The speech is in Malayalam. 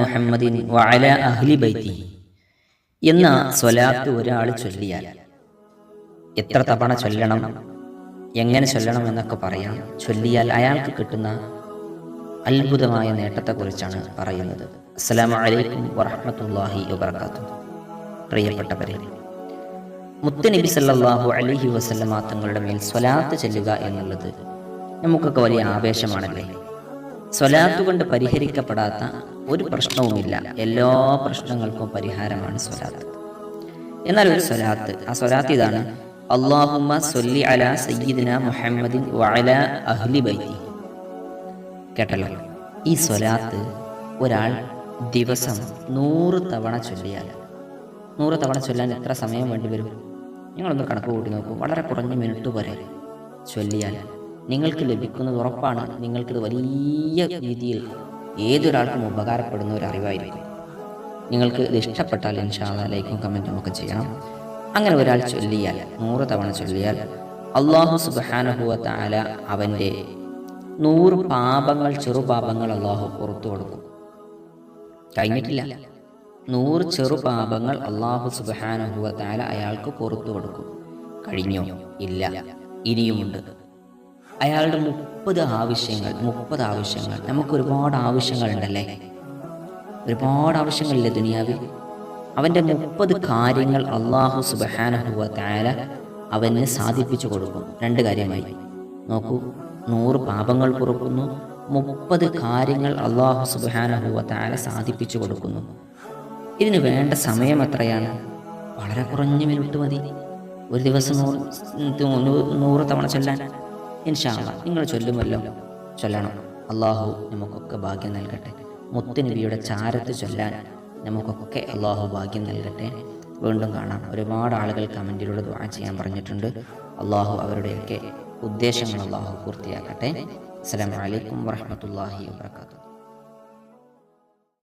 മുഹമ്മദിൻ എന്ന സ്വലാത്ത് ഒരാൾ ചൊല്ലിയാൽ എത്ര തവണ ചൊല്ലണം എങ്ങനെ ചൊല്ലണം എന്നൊക്കെ പറയാം. ചൊല്ലിയാൽ അയാൾക്ക് കിട്ടുന്ന അത്ഭുതമായ നേട്ടത്തെക്കുറിച്ചാണ് പറയുന്നത്. അസ്സലാമു അലൈക്കും വറഹ്മത്തുള്ളാഹി വബർക്കാത്തു പ്രിയപ്പെട്ടവരെ മുത്തനബി സല്ലാഹു അലഹി വസല്ലമ തങ്ങളുടെ മേൽ സ്വലാത്ത് ചെല്ലുക എന്നുള്ളത് നമുക്കൊക്കെ വലിയ ആവേശമാണല്ലേ? സ്വലാത്ത് കൊണ്ട് പരിഹരിക്കപ്പെടാത്ത ഒരു പ്രശ്നവുമില്ല. എല്ലാ പ്രശ്നങ്ങൾക്കും പരിഹാരമാണ് സ്വലാത്ത്. എന്നാൽ ഒരു സ്വലാത്ത് ആ സ്വലാത്ത് ഇതാണ്. അള്ളാഹുമ്മ സൊല്ലി അല സയ്യിദിന മുഹമ്മദിൻ വഅല അഹ്ലി ബൈതി. കേട്ടല്ലോ? ഈ സ്വലാത്ത് ഒരാൾ ദിവസം നൂറ് തവണ ചൊല്ലിയാൽ നൂറ് തവണ ചൊല്ലാൻ എത്ര സമയം വേണ്ടി വരും? നിങ്ങളൊന്ന് കണക്ക് കൂട്ടി നോക്കൂ. വളരെ കുറഞ്ഞ മിനിറ്റ് വരെ ചൊല്ലിയാൽ നിങ്ങൾക്ക് ലഭിക്കുന്നത് ഉറപ്പാണ്. നിങ്ങൾക്കിത് വലിയ രീതിയിൽ ഏതൊരാൾക്കും ഉപകാരപ്പെടുന്ന ഒരു അറിവായിരിക്കും. നിങ്ങൾക്ക് ഇത് ഇഷ്ടപ്പെട്ടാൽ ഇൻഷാല്ല ലൈക്കും കമന്റും ഒക്കെ ചെയ്യണം. അങ്ങനെ ഒരാൾ ചൊല്ലിയാൽ നൂറ് തവണ ചൊല്ലിയാൽ അള്ളാഹു സുബാനഹുവ അവന്റെ നൂറ് പാപങ്ങൾ ചെറുപാപങ്ങൾ അള്ളാഹു പുറത്തു കൊടുക്കും. കഴിഞ്ഞിട്ടില്ല. നൂറ് ചെറുപാപങ്ങൾ അള്ളാഹു സുബാനഹുവ അയാൾക്ക് പുറത്തു കൊടുക്കും. കഴിഞ്ഞോ? ഇല്ല. ഇനിയുമുണ്ട്. അയാളുടെ മുപ്പത് ആവശ്യങ്ങൾ മുപ്പത് ആവശ്യങ്ങൾ. നമുക്ക് ഒരുപാട് ആവശ്യങ്ങളുണ്ടല്ലേ? ഒരുപാട് ആവശ്യങ്ങളില്ലേ ദുനിയാവിൽ? അവന്റെ മുപ്പത് കാര്യങ്ങൾ അള്ളാഹു സുബഹാനഹുവ അവന് സാധിപ്പിച്ചു കൊടുക്കും രണ്ട് കാര്യമായി. നോക്കൂ നൂറ് പാപങ്ങൾ പൊറുക്കുന്നു മുപ്പത് കാര്യങ്ങൾ അള്ളാഹു സുബഹാനഹുവ സാധിപ്പിച്ചു കൊടുക്കുന്നു. ഇതിന് വേണ്ട സമയം എത്രയാണ്? വളരെ കുറഞ്ഞ മിനിറ്റ് മതി. ഒരു ദിവസം നൂറ് നൂറ് തവണ ചൊല്ലാൻ. ഇൻഷാല്ല നിങ്ങൾ ചൊല്ലുമല്ലോ. ചൊല്ലണം. അള്ളാഹു നമുക്കൊക്കെ ഭാഗ്യം നൽകട്ടെ. മുത്തുനബിയുടെ ചാരത്ത് ചൊല്ലാൻ നമുക്കൊക്കെ അള്ളാഹു ഭാഗ്യം നൽകട്ടെ. വീണ്ടും കാണാം. ഒരുപാട് ആളുകൾ കമന്റിലൂടെ ദുആ ചെയ്യാൻ പറഞ്ഞിട്ടുണ്ട്. അള്ളാഹു അവരുടെയൊക്കെ ഉദ്ദേശങ്ങൾ അള്ളാഹു പൂർത്തിയാക്കട്ടെ. അസ്സലാമു അലൈക്കും വറഹ്മത്തുള്ളാഹി വബറകാതുഹു.